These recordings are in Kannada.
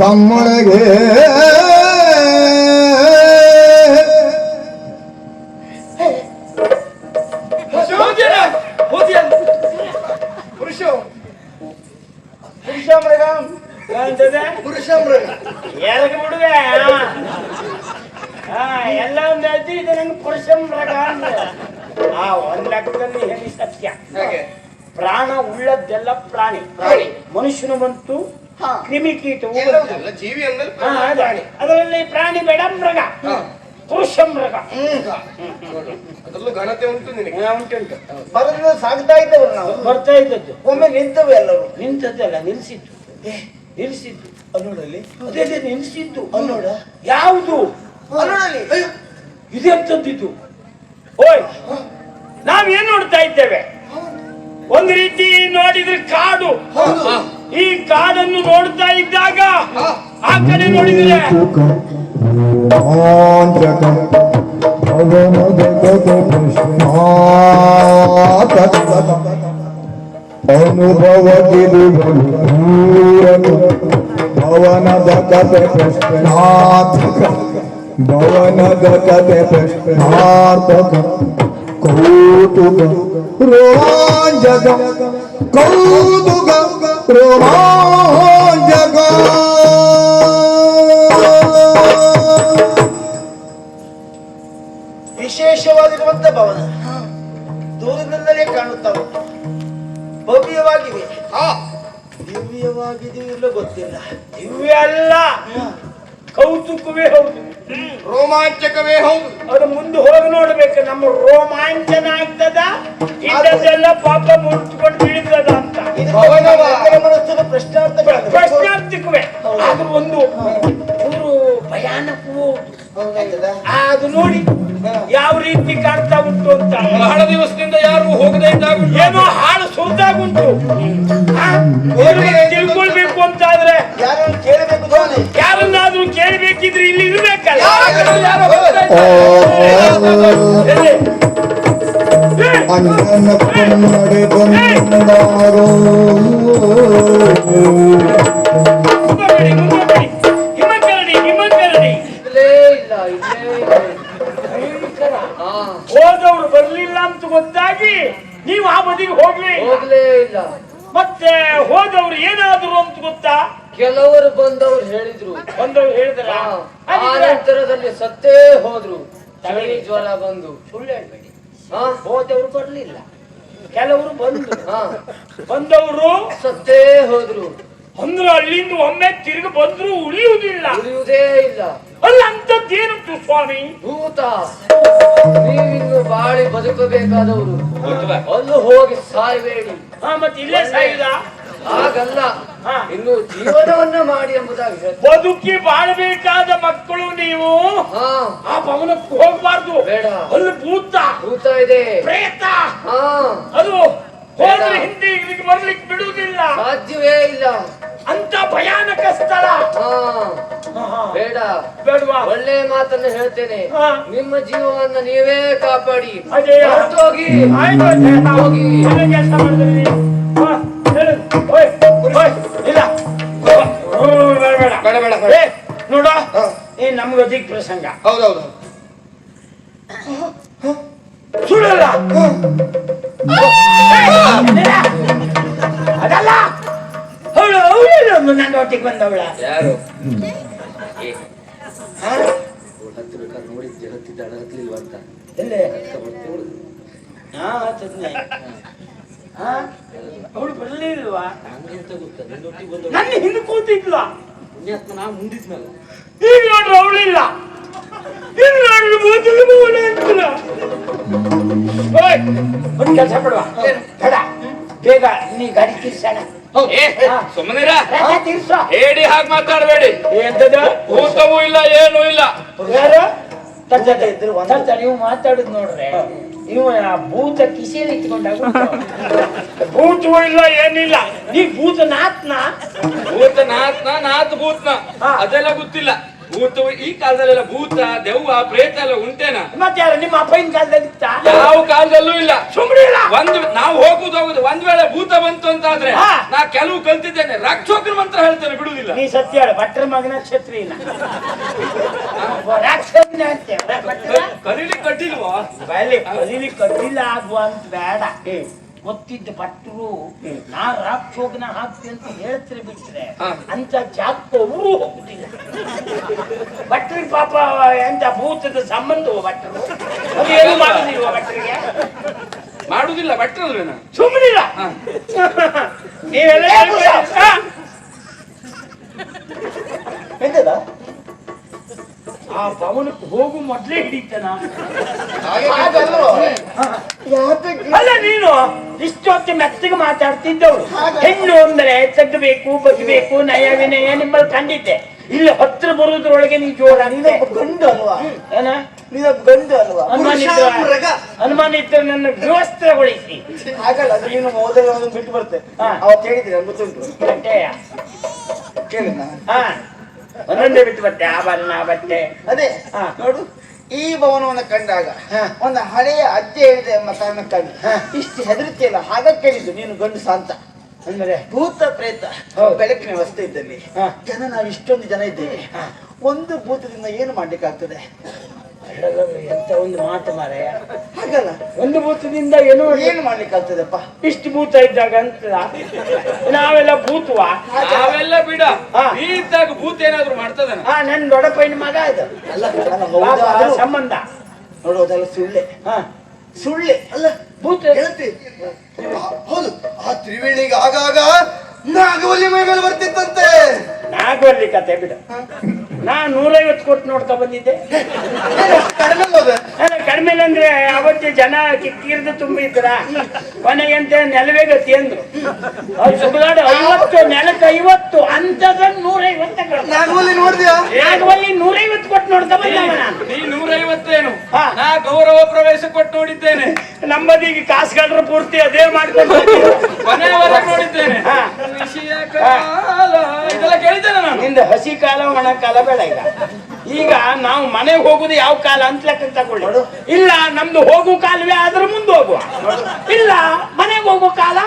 কমড় গে ಮನುಷ್ಯನು ಬಂತು ಹಾ. ಕ್ರಿಮಿಕೀಟವು ಜೀವಿ ಅಂದ್ರೆ. ಅದರಲ್ಲಿ ಪ್ರಾಣಿ ಬೇಡ ಮೃಗ. ಪುರುಷ ಮೃಗ. ಅದರಲ್ಲೂ ಘನತೆ ಉಂಟು ನಿನಗೆ. ಉಂಟುಂಟು ಬರದಿಂದ ಸಾಗ್ತಾ ಇದ್ದವರು ನಾವು. ಬರ್ತಾ ಇದ್ದದ್ದು. ಒಮ್ಮೆ ನಿಂತವೆ ಎಲ್ಲರೂ. ನಿಂತದ್ದಲ್ಲ ನಿಲ್ಸಿದ್ದು. ನಿಲ್ಸಿದ್ದು. ಅನ್ನೋಡಲ್ಲಿ ಅದೇ ಅದೇ ನಿಲ್ಸಿದ್ದು. ಅನ್ನೋಡ ಯಾವುದು? ಅಲ್ಲೋಡಲ್ಲಿ? ಇದೆಂತದ್ದಿದ್ದು ಓಯ್. ನಾವೇನ್ ನೋಡ್ತಾ ಇದ್ದೇವೆ? ಒಂದು ರೀತಿ ನೋಡಿದ್ರೆ ಕಾಡು ಈ ಕಾಡನ್ನು ನೋಡ್ತಾ ಇದ್ದಾಗ ಆ ಕಡೆ ನೋಡಿದ್ರೆ ಅನುಭವ ಭವನದ ಕತೆ ಪ್ರಶ್ನಾರ್ಥಕ ಭವನದ ಕತೆ ಪ್ರಶ್ನಾರ್ಥಕ ಕೌತುಕ ರೋಮಾಂಚಕ ಕೌತುಕ ರೋಮಾಂಚಕ ವಿಶೇಷವಾಗಿರುವಂತ ಭವನ. ದೂರದಿಂದಲೇ ಕಾಣುತ್ತಾ ಉಂಟು ಭವ್ಯವಾಗಿವೆ. ದಿವ್ಯವಾಗಿದೆ ಇಲ್ಲ ಇಲ್ಲೋ ಗೊತ್ತಿಲ್ಲ. ದಿವ್ಯ ಅಲ್ಲ. ಕೌತುಕವೇ ಹೌದು. ರೋಮಾಂಚಕವೇ ಹೌದು. ಅದು ಮುಂದೆ ಹೋಗಿ ನೋಡ್ಬೇಕು. ನಮ್ಮ ರೋಮಾಂಚನ ಇದ್ದದ್ದೆಲ್ಲ ಪಾಪ ಮುಟ್ಕೊಂಡು ಬೀಳ್ತದ ಅಂತ. ಪ್ರಶ್ನಾರ್ಥಿಕವೇ. ಅದು ಒಂದು ಚೂರು ಭಯಾನಕವೂ. ಅದು ನೋಡಿ ಯಾವ ರೀತಿ ಕಾಣ್ತಾ ಉಂಟು ಅಂತ. ಬಹಳ ದಿವಸದಿಂದ ಯಾರು ಹೋಗದೇ ಇದ್ದಾಗ ಏನೋ ಹಾಳು ಸುರಿದಾಗುಂಟು. ತಿಳ್ಕೊಳ್ಬೇಕು ಅಂತ ಆದ್ರೆ ಯಾರನ್ನಾದ್ರೂ ಕೇಳಬೇಕಿದ್ರೆ ಇಲ್ಲಿ ಇರ್ಬೇಕಲ್ಲ. ಯಾರೋ ಇಲ್ಲೇ ಇಲ್ಲ ಹಾ ಹೋದವ್ರು ಬರ್ಲಿಲ್ಲ ಅಂತ ಗೊತ್ತಾಗಿ ನೀವು ಆ ಬದಿಗೆ ಹೋಗ್ಲಿ. ಹೋಗ್ಲೇ ಇಲ್ಲ. ಮತ್ತೆ ಹೋದವ್ರು ಏನಾದ್ರು ಅಂತ ಗೊತ್ತಾ? ಕೆಲವರು ಬಂದವರು ಹೇಳಿದ್ರು. ಬಂದವ್ರು ಹೇಳಿದ್ರ. ಆ ನಂತರದಲ್ಲಿ ಸತ್ತೇ ಹೋದ್ರು. ಚಳಿ ಜ್ವರ ಬಂದು. ಸುಳ್ಳು ಹೇಳ್ಬೇಡಿ. ಹೋದವ್ರು ಬರ್ಲಿಲ್ಲ. ಕೆಲವರು ಬಂದ್ರು. ಹಾ. ಬಂದವರು ಸತ್ತೇ ಹೋದ್ರು. ಅಂದ್ರೆ ಅಲ್ಲಿಂದ ಒಮ್ಮೆ ತಿರುಗಿ ಬಂದ್ರು ಉಳಿಯುವುದಿಲ್ಲ. ಉಳಿಯುವುದೇ ಇಲ್ಲ. ಅಲ್ಲ ಅಂತದ್ದೇನುಂಟು ಸ್ವಾಮಿ? ಭೂತ ನೀವಿನ್ನು ಬಾಳಿ ಬದುಕಬೇಕಾದವರು. ಅಲ್ಲೂ ಹೋಗಿ ಸಾಯ್ಬೇಡಿ. ಹಾ ಮತ್ತೆ ಇಲ್ಲೇ ಸಾಯಿಲ್ಲ ಹಾಗಲ್ಲ. ಇನ್ನು ಜೀವನವನ್ನ ಮಾಡಿ ಎಂಬುದಾಗಿ ಹೇಳ್ತಾರೆ. ಬದುಕಿ ಬಾಳಬೇಕಾದ ಮಕ್ಕಳು ನೀವು. ಹಾ. ಆ ಭವನಕ್ಕೆ ಹೋಗ್ಬಾರ್ದು. ಬೇಡ. ಅಲ್ಲಿ ಭೂತ. ಭೂತ ಇದೆ. ಪ್ರೇತ. ಹಾ. ಅದು ಹೋದ್ರೆ ಹಿಂದೆ ಇಲ್ಲಿಗೆ ಬರ್ಲಿಕ್ಕೆ ಬಿಡುವುದಿಲ್ಲ. ಸಾಧ್ಯವೇ ಇಲ್ಲ. ಅಂತ ಭಯಾನಕ ಸ್ಥಳ. ಹಾ. ಬೇಡ. ಬೇಡವಾ? ಒಳ್ಳೆ ಮಾತನ್ನ ಹೇಳ್ತೇನೆ. ಹಾ. ನಿಮ್ಮ ಜೀವವನ್ನ ನೀವೇ ಕಾಪಾಡಿ. ಹೋಗಿ ಹೊರಟೋಗಿ ಆಯ್ತು ಅಜಯ. ಹೋಗಿ. ಒಳ್ಳೆ ಕೆಲ್ಸ ಮಾಡಿದ್ರಿ? ಇಲ್ಲ. ಓ, ಬೇಡ, ಬೇಡ. ಬೇಡ ನೋಡ. ಹಾ. ಏ ನಮ್ಗೆ ಪ್ರಸಂಗ. ಹೌದೌದು. ಸುಳ್ಳಲ್ಲ. ಅದಲ್ಲ. ಅವಳು ಅವಳು ನನ್ನ ಒಟ್ಟಿಗೆ ಬಂದವಳ? ಯಾರು? ಹಾ? ನೋಡಿದ್ದೆ ಹತ್ತಿದ್ದಾಳೆ ಹತ್ಲಿಲ್ವ ಅಂತ. ಎಲ್ಲಿ? ಹಾ ಹತ್ತದ್ನೆ. ಅವಳು ಬರ್ಲಿಲ್ವಾ ಅಂತ ಗೊತ್ತಾ ನಿನ್ನೊಟ್ಟಿಗೆ ಬಂದ ನನ್ನ ಹಿಂದೆ ಕೂತಿದ್ಲ ಪುಣ್ಯಾತ್ಮ ನಾ ಮುಂದಿದ್ನಲ್ಲ. ಈಗ ನೋಡ್ರಿ ಅವಳಿಲ್ಲ ಈಗ ನೋಡ್ರಿ ಮೂತಿಗೆ ಮೂಲ ಅಂತಿಲ್ಲ. ಓಯ್ ಒಂದು ಕೆಲಸ ಮಾಡುವ. ಬೇಡ. ಬೇಗ ನೀ ಗಾಡಿ ತಿರ್ಸೋಣ. ಏ ಸುಮ್ಮನಿರ ಹೇಳಿ ಹಾಗೆ ಮಾತಾಡಬೇಡಿ. ಎಂತದ? ಭೂತವೂ ಇಲ್ಲ ಏನೂ ಇಲ್ಲ. ಯಾರು? ತರ್ಜಟ ಇದ್ರು ನೀವು ಮಾತಾಡುದು ನೋಡ್ರೆ. ನೀವು ಆ ಭೂತ ಕಿಸೆಯಲ್ಲಿ ಇಟ್ಕೊಂಡಾಗ ಭೂತವೂ ಇಲ್ಲ ಏನಿಲ್ಲ. ನೀ ಭೂತ ನಾತ್ನ ಭೂತ ನಾತ್ನ ನಾತ್ ಭೂತ್ನ ಹಾ. ಅದೆಲ್ಲ ಗೊತ್ತಿಲ್ಲ. ಭೂತವು ಈ ಕಾಲದಲ್ಲೆಲ್ಲ ಭೂತ ದೆವ್ವ ಪ್ರೇತ ಎಲ್ಲ ಉಂಟೇನಾ? ಮತ್ತೆ ಯಾರು ನಿಮ್ಮ ಅಪ್ಪನ ಕಾಲದಲ್ಲಿ ಇತ್ತ? ಯಾವ ಕಾಲದಲ್ಲೂ ಇಲ್ಲ. ಸುಮ್ಮನೆ ಇಲ್ಲ ಒಂದು ನಾವು ಹೋಗುದು ಹೋಗುದು ಒಂದ್ ವೇಳೆ ಭೂತ ಬಂತು ಅಂತ ಆದ್ರೆ ಹಾ. ನಾ ಕೆಲವು ಕಲ್ತಿದ್ದೇನೆ. ರಾಕ್ಷೋಕ್ರ ಮಂತ್ರ ಹೇಳ್ತೇನೆ ಬಿಡುದಿಲ್ಲ ನೀ ಸತ್ಯ ಹೇಳು ಭಟ್ರ ಮಗನ ಕ್ಷತ್ರಿಯನ ರಾಕ್ಷಸನ ಅಂತೇವೆ ಭಟ್ರ ಕಲೀಲಿಕ್ಕೆ ಕಟ್ಟಿಲ್ವಾ? ಬಯಲಿ ಕಲೀಲಿಕ್ಕೆ ಕಟ್ಟಿಲ್ಲ ಆಗುವ ಅಂತ ಬೇಡ. ಗೊತ್ತಿದ್ದ ಭಟ್ರು ನಾ ರಾಕ್ಷೋಗನ ಹಾಕ್ತಿ ಅಂತ ಹೇಳ್ತಿರಿ ಬಿಟ್ರೆ ಅಂತ ಜಾತ್ಕ ಊರು ಹೋಗುದಿಲ್ಲ ಭಟ್ರಿ ಪಾಪ ಎಂತ ಭೂತದ ಸಂಬಂಧ ಭಟ್ರು? ಅದು ಏನು ಮಾಡುದಿಲ್ವ ಭಟ್ರಿಗೆ? ಮಾಡುದಿಲ್ಲ ಭಟ್ರಲ್ವೇನ ಸುಮ್ಮನಿಲ್ಲ. ನೀವೆಲ್ಲ. ಎಂತದ? ಆ ಪವನಕ್ಕೆ ಹೋಗು ಮೊದ್ಲೇ ಹಿಡಿತನ ಹಾಗಲ್ವಾ ಯಾತಕ್ಕೆ ಅಲ್ಲ ನೀನು ಇಷ್ಟೊತ್ತು ಮೆತ್ತಗೆ ಮಾತಾಡ್ತಿದ್ದವಳು. ಹೆಣ್ಣು ಅಂದ್ರೆ ತಗ್ಬೇಕು ಬಗ್ಬೇಕು ನಯ ವಿನಯ ನಿಮ್ಮಲ್ಲಿ ಕಂಡಿದ್ದೆ. ಇಲ್ಲಿ ಹತ್ರ ಬರುವುದ್ರೊಳಗೆ ನೀ ಜೋರ ಗಂಡು ಅಲ್ವಾ? ಗಂಡು ಅಲ್ವಾ. ಅನುಮಾನ ಇದ್ರೆ ನನ್ನ ವ್ಯವಸ್ಥೆಗೊಳಿಸಿ. ಹಾಗಲ್ಲ ಅದು ನೀನು ಮೊದಲು ಅದನ್ನು ಬಿಟ್ಟು ಬರ್ತೇನೆ ಹಾ. ಅವತ್ತು ಹೇಳಿದ್ರೆ ನಂಗೆ ಗೊತ್ತುಂಟು? ಕೇಳಿ ಹಾ. ಒಂದೊಂದೇ ಬಿಟ್ಟು ಬರ್ತೇ ಆ ಬಣ್ಣ ಬಟ್ಟೆ. ಅದೇ. ನೋಡು. ಈ ಭವನವನ್ನು ಕಂಡಾಗ ಒಂದು ಹಳೆಯ ಅಜ್ಜೆ ಹೇಳಿದೆ ಎಂಬ ಕಾರಣಕ್ಕಾಗಿ. ಇಷ್ಟು ಹೆದರಿಕೆಯಲ್ಲ ಹಾಗ ಕೇಳಿದ್ದು ನೀನು ಗಂಡು ಸಾಂತ ಅಂದ್ರೆ ಭೂತ ಪ್ರೇತ. ಬೆಳಕಿನ ವ್ಯವಸ್ಥೆ ಇದ್ದಲ್ಲಿ. ಜನ ನಾವು ಇಷ್ಟೊಂದು ಜನ ಇದ್ದೇವೆ ಒಂದು ಭೂತದಿಂದ ಏನು ಮಾಡ್ಲಿಕ್ಕೆ ಆಗ್ತದೆ ಎಂತ ಒಂದು ಮಾತು ಮಾರಾಯ ಹಾಗಲ್ಲ. ಒಂದು ಭೂತದಿಂದ ಏನು ಏನು ಮಾಡ್ಲಿಕ್ಕೆ ಆಗ್ತದಪ್ಪ? ಇಷ್ಟು ಭೂತ ಇದ್ದಾಗ ಅಂತ ನಾವೆಲ್ಲ ಭೂತವಾ? ನಾವೆಲ್ಲ ಬಿಡ. ಇದ್ದಾಗ ಭೂತ ಏನಾದ್ರು ಮಾಡ್ತದನ? ಹಾ ನನ್ ದೊಡ್ಡಪ್ಪನ ಮಗ ಇದು. ಅಲ್ಲ ಸಂಬಂಧ. ನೋಡೋದಲ್ಲ ಸುಳ್ಳೆ. ಹಾ. ಸುಳ್ಳೆ ಅಲ್ಲ. ಭೂತ. ಹೇಳ್ತಿ ಹೌದು. ಆ ತ್ರಿವೇಣಿಗೆ ಆಗಾಗ ನಾಗವಲ್ಲಿ ಮೈಮೇಲೆ ಬರ್ತಿತ್ತಂತೆ. ನಾಗವಲ್ಲಿ ಕತೆ ಬಿಡು ನಾ ನೂರೈವತ್ತು ಕೊಟ್ಟು ನೋಡ್ತಾ ಬಂದಿದ್ದೆ. ಕಡಿಮೆ ಅಂದ್ರೆ ಅವತ್ತು ಜನ ಕಿಕ್ಕಿರ್ದು ತುಂಬಿದ್ರ? ಕೊನೆಗಂತೆ ಅಂತ ನೆಲವೇ ಗತಿ ಅಂದ್ರು. ಅವ್ರು ಐವತ್ತು ನೆಲಕ್ಕೆ ಐವತ್ತು ಅಂತದನ್ನ ನೂರೈವತ್ತು ನಾಗವಲ್ಲಿ ನೋಡಿದ್ಯಾ? ನಾಗವಲ್ಲಿ ನೂರೈವತ್ತು ಕೊಟ್ಟು ನೋಡ್ತಾ ಬಂದವ ನಾನು. ನೀ ನೂರೈವತ್ತೇನು? ಹಾ. ನಾ ಗೌರವ ಪ್ರವೇಶ ಕೊಟ್ಟು ನೋಡಿದ್ದೇನೆ. ನಮ್ಮದೀಗ ಕಾಸುಗಾರರ ಪೂರ್ತಿ ಅದೇ ಮಾಡ್ಕೊಂಡು ಕೊನೆಯವರ ನೋಡಿದ್ದೇನೆ ಹಾ. ವಿಷಯ ಕಾಲ ಇದೆಲ್ಲ ಕೇಳಿದ್ದೇನೆ ನಾನು ನಿಂದ ಹಸಿ ಕಾಲ ಒಣ ಕಾಲ ಬೇಡ ಈಗ. ಈಗ ನಾವು ಮನೆಗೆ ಹೋಗುದು ಯಾವ ಕಾಲ ಅಂತ ಲೆಕ್ಕ ತಗೊಳ್ಳಿ. ಇಲ್ಲ ನಮ್ದು ಹೋಗು ಕಾಲವೇ ಆದ್ರೆ ಮುಂದೆ ಹೋಗುವ. ಇಲ್ಲ ಮನೆಗೆ ಹೋಗೋ ಕಾಲ?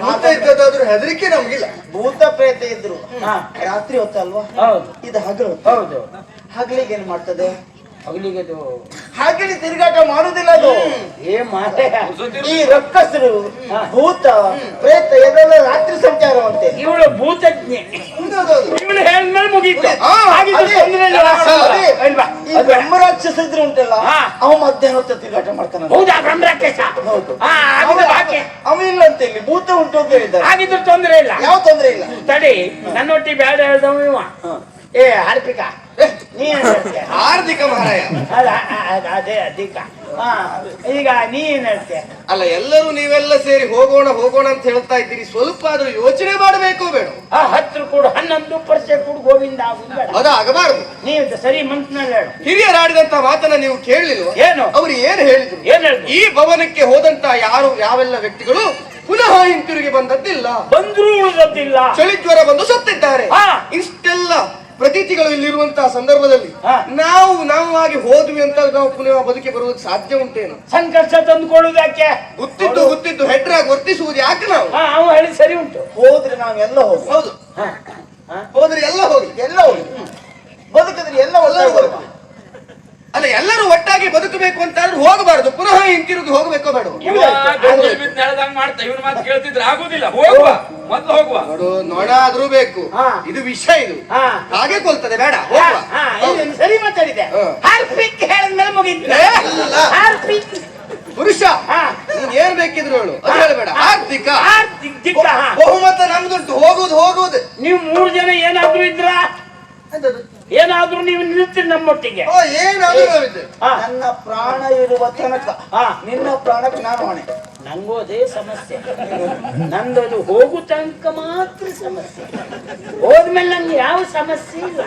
ಭೂತ ಇದ್ದದಾದ್ರೂ ಹೆದರಿಕೆ ನಮ್ಗಿಲ್ಲ. ಭೂತ ಪ್ರೇತ ಇದ್ರು. ಹಾ. ರಾತ್ರಿ ಹೊತ್ತಲ್ವಾ? ಹೌದು. ಇದು ಹಗಲು. ಹೌದು. ಹಗಲಿಗೆ ಏನ್ ಮಾಡ್ತದೆ? ಹಗಲಿಗೆ ಅದು ಹಗಲಿ ತಿರುಗಾಟ ಮಾಡುದಿಲ್ಲ ಅದು. ಏ ಮಾತೆ ಈ ರಕ್ಕಸರು ಭೂತ ಪ್ರೇತ ಎಲ್ಲ ರಾತ್ರಿ ಸಂಚಾರವಂತೆ ಇವಳು ಭೂತಜ್ಞೆ. ಇವಳು ಹೇಳಿದ್ಮೇಲೆ ಮುಗೀತು. ಹಾ, ತೊಂದ್ರೆ ಇಲ್ಲ. ಅಲ್ವಾ? ಈ ಬ್ರಹ್ಮರಾಕ್ಷಸ ಇದ್ರೆ ಉಂಟಲ್ಲ. ಅವ ಮಧ್ಯಾಹ್ನ ಹೊತ್ತು ತಿರುಗಾಟ ಮಾಡ್ತಾನೆ. ಹೌದಾ ಬ್ರಹ್ಮರಾಕ್ಷಸ? ಹೌದು. ಅವ ಇಲ್ಲ ಅಂತ ಇಲ್ಲಿ ಭೂತ ಉಂಟು ಅಂತ ಹೇಳಿದ್ದಾರೆ. ಹಾಗಿದ್ರೆ ತೊಂದ್ರೆ ಇಲ್ಲ ಯಾವ ತೊಂದ್ರೆ ಇಲ್ಲ ತಡಿ ನನ್ನೊಟ್ಟಿ ಬೇಡ ಹೇಳ್ದವ ಇವ. ಏ ಹರ್ಪಿಕ ಹಾರ್ದಿಕ ಮಹಾರಾಯ. ಅಲ್ಲ ಅದೇ ಅಧಿಕ ಈಗ ನೀನ್ ಹೇಳ್ತೆ ಅಲ್ಲ ಎಲ್ಲರೂ ನೀವೆಲ್ಲ ಸೇರಿ ಹೋಗೋಣ ಹೋಗೋಣ ಅಂತ ಹೇಳ್ತಾ ಇದ್ದೀರಿ. ಸ್ವಲ್ಪ ಆದ್ರೂ ಯೋಚನೆ ಮಾಡಬೇಕು ಬೇಡ. ಆ ಹತ್ತು ಕೂಡ ಹನ್ನೊಂದು ಪರ್ಸೆಂಟ್ ಕೂಡ ಗೋವಿಂದ ಅದು ಆಗಬಾರದು. ನೀವು ಸರಿ ಮಂತ್ನಲ್ಲಿ ಹೇಳು. ಹಿರಿಯರಾಡಿದಂತ ಮಾತನ್ನ ನೀವು ಕೇಳಲಿಲ್ಲ ಏನು? ಅವ್ರು ಏನು ಹೇಳಿದ್ರು? ಏನ್ ಹೇಳಿದ್ರು? ಈ ಭವನಕ್ಕೆ ಹೋದಂತ ಯಾರು ಯಾವೆಲ್ಲ ವ್ಯಕ್ತಿಗಳು? ಪುನಃ ಹಿಂತಿರುಗಿ ಬಂದದ್ದಿಲ್ಲ. ಬಂದ್ರೂ ಉಳಿದದ್ದಿಲ್ಲ. ಚಳಿ ಜ್ವರ ಬಂದು ಸತ್ತಿದ್ದಾರೆ. ಇಷ್ಟೆಲ್ಲ ಪ್ರತೀತಿಗಳು ಇಲ್ಲಿರುವಂತಹ ಸಂದರ್ಭದಲ್ಲಿ ನಾವು ನಾವು ಆಗಿ ಹೋದ್ವಿ ಅಂತ ನಾವು ಪುನಃ ಬದುಕಿ ಬರುವುದಕ್ಕೆ ಸಾಧ್ಯ ಉಂಟೇನು? ಸಂಕಷ್ಟ ತಂದುಕೊಳ್ಳುವುದು ಯಾಕೆ? ಗೊತ್ತಿದ್ದು ಗೊತ್ತಿದ್ದು ಹೆಡ್ರಾಗಿ ವರ್ತಿಸುವುದು ಯಾಕೆ ನಾವು? ನಾವು ಅವ ಹೇಳಿ ಸರಿ ಉಂಟು. ಹೋದ್ರೆ ನಾವೆಲ್ಲ ಹೋಗಿ ಹೌದು. ಹೋದ್ರೆ ಎಲ್ಲ ಹೋಗಿ ಎಲ್ಲ ಹೋಗಿ ಬದುಕಿದ್ರೆ ಎಲ್ಲ ಒಳ್ಳೆ ಅಲ್ಲ ಎಲ್ಲರೂ ಒಟ್ಟಾಗಿ ಬದುಕಬೇಕು ಅಂತ ಆದ್ರೆ ಹೋಗಬಾರದು. ಪುನಃ ಹಿಂತಿರುಗಿ ಹೋಗಬೇಕೋ ಬೇಡ ಮಾಡ್ತಾ ಇವನ್ ಮಾತು ಕೇಳ್ತಿದ್ರೆ ಆಗುದಿಲ್ಲ. ಹೋಗುವ. ಮೊದ್ಲು ಹೋಗುವ. ನೋಡು ಆದ್ರೂ ಬೇಕು. ಇದು ವಿಷಯ ಇದು. ಹಾಗೆ ಕೊಲ್ತದೆ ಬೇಡ ಸರಿ ಮಾತಾಡಿದೆ. ಹಾರ್ಪಿಕ್ ಹೇಳಿದ್ಮೇಲೆ ಮುಗೀತು. ಪುರುಷ ಹಾ. ಏನ್ ಬೇಕಿದ್ರು ಹೇಳು. ಅದು ಹೇಳಬೇಡ. ಆರ್ಥಿಕ ಬಹುಮತ ನಮ್ದುಂಟು. ಹೋಗುದು ಹೋಗುದು ನೀವು ಮೂರು ಜನ ಏನಾದ್ರೂ ಇದ್ರ? ಏನಾದ್ರೂ ನೀವು ನಿಲ್ತೀರಿ ನಮ್ಮೊಟ್ಟಿಗೆ ಏನಾದ್ರೂ. ನನ್ನ ಪ್ರಾಣ ಇರುವ ತನಕ ಹಾ. ನಿನ್ನ ಪ್ರಾಣಕ್ಕೆ ನಾನು ಹೊಣೆ ನಂಗೂ ಅದೇ ಸಮಸ್ಯೆ. ನಂದು ಅದು ಹೋಗು ತನಕ ಮಾತ್ರ ಸಮಸ್ಯೆ. ಹೋದ್ಮೇಲೆ ನಂಗೆ ಯಾವ ಸಮಸ್ಯೆ ಇಲ್ಲ.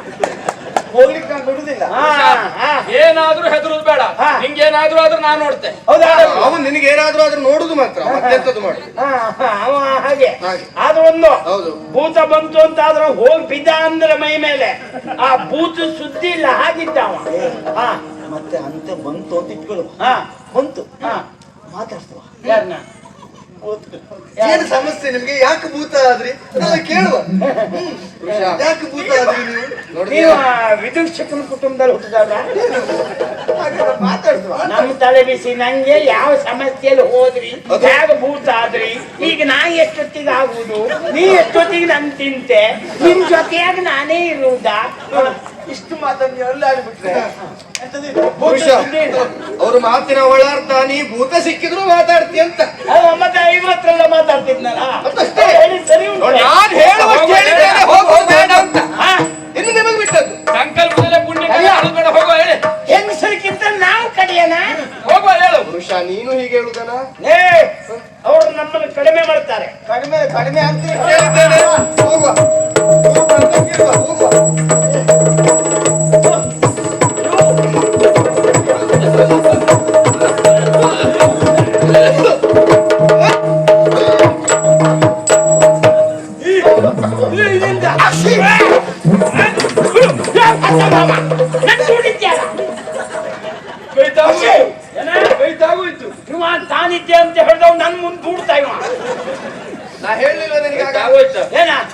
ಹೋಗ್ಲಿಕ್ಕೆ ನಾನು ಬಿಡುದಿಲ್ಲ. ಹಾ, ಹಾ. ಏನಾದ್ರೂ ಹೆದರುದು ಬೇಡ. ಹಾ. ನಿಂಗೇನಾದ್ರೂ ಆದ್ರೂ ನಾನು ನೋಡ್ತೆ. ಹೌದಾ? ಅವನು ನಿನಗೆ ಏನಾದ್ರೂ ಆದ್ರೂ ನೋಡುದು ಮಾತ್ರ. ಮತ್ತೆಂತದ್ದು ಮಾಡು ಹಾ, ಹಾ, ಅವ ಹಾಗೆ. ಹಾಗೆ. ಆದ್ರೆ ಒಂದು ಹೌದು. ಭೂತ ಬಂತು ಅಂತ ಆದ್ರೆ ಹೋಗಿ ಬಿದ್ದ ಅಂದ್ರೆ ಮೈ ಮೇಲೆ. ಆ ಭೂತ ಸುದ್ದಿ ಇಲ್ಲ ಹಾಗಿದ್ದ ಅವ. ಹಾ ಮತ್ತೆ ಅಂತ ಬಂತು ಅಂತ ಇಟ್ಕೊಳ್ಳುವ ಹಾ. ಬಂತು. ಹಾ. ಮಾತಾಡ್ತವ? ಯಾರನ್ನ ಏನು ಸಮಸ್ಯೆ ನಿಮ್ಗೆ? ಯಾಕೆ ಭೂತ ಆದ್ರಿ? ನಾನು ಕೇಳುವ. ಯಾಕೆ ಭೂತ ಆದ್ರಿ ನೀವು? ನೀವು ವಿದೂಷಕನ ಕುಟುಂಬದಲ್ಲಿ ಹುಟ್ಟಿದಾಗ ನಮ್ಮ ತಲೆ ಬಿಸಿ ನಂಗೆ ಯಾವ ಸಮಸ್ಯೆಯಲ್ಲಿ ಹೋದ್ರಿ? ಹೇಗ ಭೂತ ಆದ್ರಿ? ಈಗ ನಾ ಎಷ್ಟೊತ್ತಿಗೆ ಆಗುವುದು? ನೀ ಎಷ್ಟೊತ್ತಿಗೆ ನನ್ ತಿಂತೆ? ನಿಮ್ ಜೊತೆಯಾಗಿ ನಾನೇ ಇರುವುದಾ? ಇಷ್ಟು ಮಾತನ್ನು ಎಲ್ಲ? ಪುರುಷ ಅವ್ರ ಮಾತಿನ ಒಳಾರ್ಥ ನೀ ಭೂತ ಸಿಕ್ಕಿದ್ರು ಮಾತಾಡ್ತಿ ಅಂತ. ಮತ್ತೆ ಮತ್ತೆ ಐವತ್ತರಲ್ಲ ಮಾತಾಡ್ತಿದ್ನಲ್ಲ? ಅಷ್ಟೇ ಸರಿ. ನಾನ್ ಹೇಳುವಷ್ಟು ಹೇಳಿದ್ದೇನೆ ಹೋಗ್ ಹೋಗ್ ಬೇಡ ಅಂತ. ಇನ್ನು ನಿಮಗೆ ಬಿಟ್ಟದ್ದು. ಸಂಕಲ್ಪದಲ್ಲೇ ಪುಣ್ಯ ಬೇಡ ಹೋಗೋ ಹೇಳಿ. ಹೆಂಗಸರಿಗಿಂತ ನಾವು ಕಡಿಯನ? ಹೋಗೋ ಹೇಳು. ಪುರುಷ ನೀನು ಹೀಗೆ ಹೇಳುದನ? ಏ ಅವರು ನಮ್ಮನ್ನು ಕಡಿಮೆ ಮಾಡ್ತಾರೆ. ಕಡಿಮೆ ಕಡಿಮೆ ಅಂತ ಹೇಳಿದ್ದೇನೆ ಹೋಗುವ.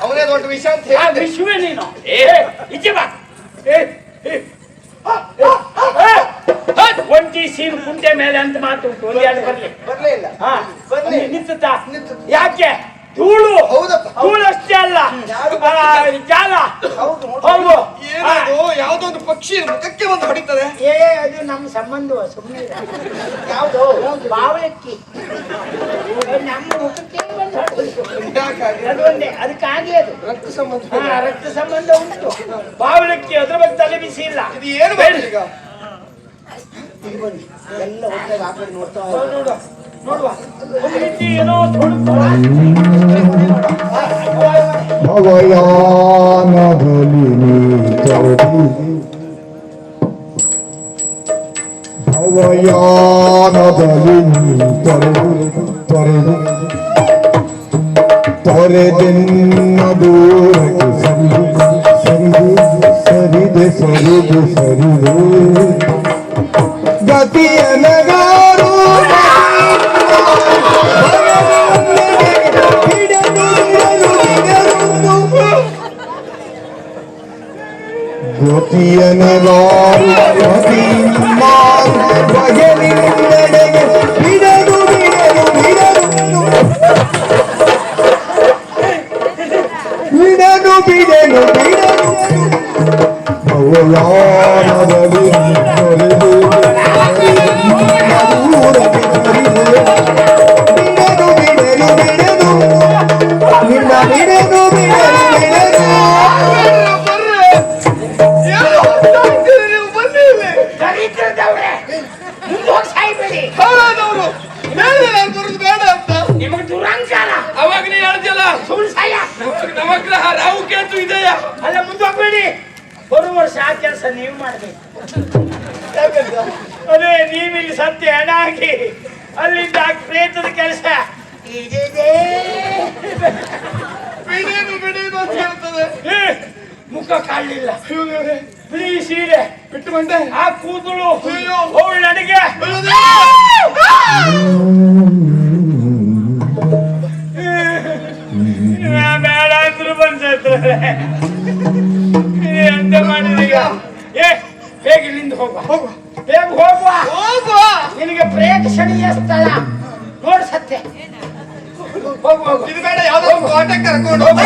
ಅವನೇ ದೊಡ್ಡ ವಿಷಯ ಅಂತ ಹೇಳಿದ್ದೆ ವಿಶ್ವೇ ನೀನು. ಏ. ಇಜ್ಜಿ ಬಾ. ಒಂಟಿ ಸೀನ್ ಕುಂಟೆ ಮೇಲೆ ಅಂತ ಮಾತು ಒಂದ್ ಎರಡು ಬರ್ಲಿ ಬರ್ಲೇ. ಇಲ್ಲ. ಹಾ. ನಿಂತುತ್ತಾ ನಿಂತು. ಯಾಕೆ? ಧೂಳು. ಹೌದಪ್ಪ. ಧೂಳು ಅಷ್ಟೇ ಅಲ್ಲ. ಜಾಲ. ಹೌದು ಯಾವ್ದೋ ಒಂದು ಪಕ್ಷಿ ಮುಖಕ್ಕೆ ಬಂದು ಹೊಡಿತದೆ? ಏ ಅದು ನಮ್ಮ ಸಂಬಂಧ ಸುಮ್ಮನೆ ಯಾವ್ದು? ಬಾವಳಕ್ಕಿ ನಮ್ಮ ಮುಖಕ್ಕೆ ಬಂದು? ಅದು ಒಂದೇ ಅದಕ್ಕಾಗಿ ಅದು. ರಕ್ತ ಸಂಬಂಧ ಹಾ, ರಕ್ತ ಸಂಬಂಧ ಉಂಟು. ಬಾವಲಕ್ಕಿ ಅದ್ರ ಬಗ್ಗೆ ತಲೆ ಬಿಸಿ ಇಲ್ಲ ಇದು ಏನು ಬೇಡ ಈಗ? ಇಲ್ಲಿ ಬನ್ನಿ. ಎಲ್ಲ ಒಟ್ಟಾಗಿ ಆ ಕಡೆ ನೋಡ್ತಾ ನೋಡು, ನೋಡು ನೋಡುವ ಒಂದು ರೀತಿ ಏನೋ ತೊಡಕು ಭವಯಾನದಲ್ಲಿ ಭವಯಾನದಲ್ಲಿ ನೀತರು ತೊರೆದು ತೊರೆದೆನ್ನ ದೂರಕ್ಕೆ ಸರಿದು ಸರಿದು ಸರಿದೆ ಸರಿದು ಸರಿದು. ಗತಿಯ ನಗಾರು ಗತಿಯ ನಗಾರು ಮಾರು ಬಯಲಿನೆಡೆಗೆ ಮುಂದೆ ಹೋಗಿ ಸಾಯ್ಬೇಡಿ ಹೇಳಿದೆ ನಾನು ಬರುದು ಬೇಡ ಅಂತ. ನಿಮಗೆ ದುರಂಕಾರ. ಅವಾಗ ನೀ ಹೇಳ್ತಿಯಲ್ಲ? ಸುಳ್ಳು ಸಾಯ ನವಗ್ರಹ ರಾಹು ಕೇತು ಇದೆಯಾ? ಅಲ್ಲ ಮುಂದೆ ಹೋಗ್ಬೇಡಿ. ಬರುವ ವರ್ಷ ಆ ಕೆಲಸ ನೀವು ಮಾಡಬೇಕು. ಅದೇ ನೀವಿಲ್ಲಿ ಸತ್ಯ ಹಣ ಹಾಕಿ ಅಲ್ಲಿಂದ ಪ್ರೇತದ ಕೆಲಸ ಇದಿದೆ ಬಿಡೇನು ಬಿಡೇನು ಅಂತ ಹೇಳ್ತದೆ? ಮುಖ ಕಾಣಲಿಲ್ಲ. ಬಿಳಿ ಸೀರೆ ಬಿಟ್ಟು ಬಂದೆ. ಆ ಕೂದಲು ಅವಳು ನನಗೆ. ಬೇಡ ಅಂದ್ರು ಬಂದ್ರೆ ಎಂತ ಮಾಡಿದೀಗ ಏ ಬೇಗ ಇಲ್ಲಿಂದ ಹೋಗುವ. ಹೋಗುವ. ಬೇಗ ಹೋಗುವ. ಹೋಗುವ. ನಿನಗೆ ಪ್ರೇಕ್ಷಣೀಯ ಸ್ಥಳ. ನೋಡಿ ಹೋಗು ಇದು ಬೇಡ ಯಾವ್ದೋ ಆಟಕ್ಕೆ ಕರ್ಕೊಂಡು ಹೋಗು.